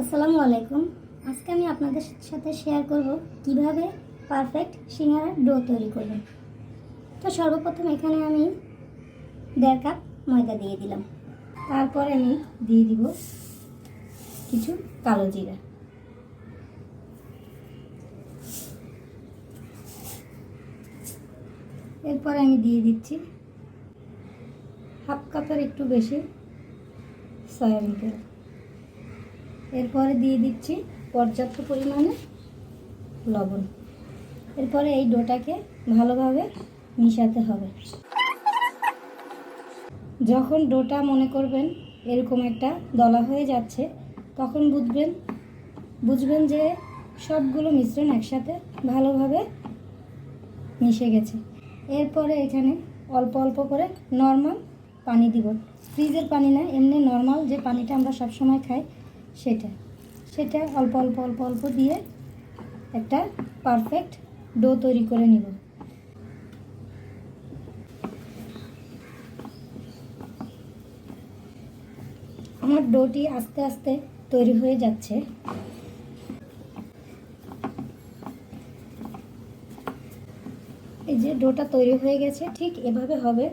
আসসালামু আলাইকুম। আজকে আমি আপনাদের সাথে শেয়ার করব কীভাবে পারফেক্ট সিঙ্গারার ডো তৈরি করবেন। তো সর্বপ্রথম এখানে আমি দেড় কাপ ময়দা দিয়ে দিলাম। তারপরে আমি দিয়ে দিব কিছু কালো জিরা। এরপরে আমি দিয়ে দিচ্ছি হাফ কাপের একটু বেশি সয়াবিন তেল এরপরে দিয়ে দিচ্ছি পর্যাপ্ত পরিমাণে লবণ। এরপরে এই ডোটাকে ভালোভাবে মিশাতে হবে। যখন ডোটা মনে করবেন এরকম একটা দলা হয়ে যাচ্ছে, তখন বুঝবেন বুঝবেন যে সবগুলো মিশ্রণ একসাথে ভালোভাবে মিশে গেছে। এরপরে এখানে অল্প অল্প করে নর্মাল পানি দিব। ফ্রিজের পানি না, এমনি নর্মাল যে পানিটা আমরা সবসময় খাই সেটা সেটা অল্প অল্প অল্প অল্প দিয়ে একটা পারফেক্ট ডো তৈরি করে নিব। আমার ডোটি আস্তে আস্তে তৈরি হয়ে যাচ্ছে। এই যে ডোটা তৈরি হয়ে গেছে, ঠিক এভাবে হবে।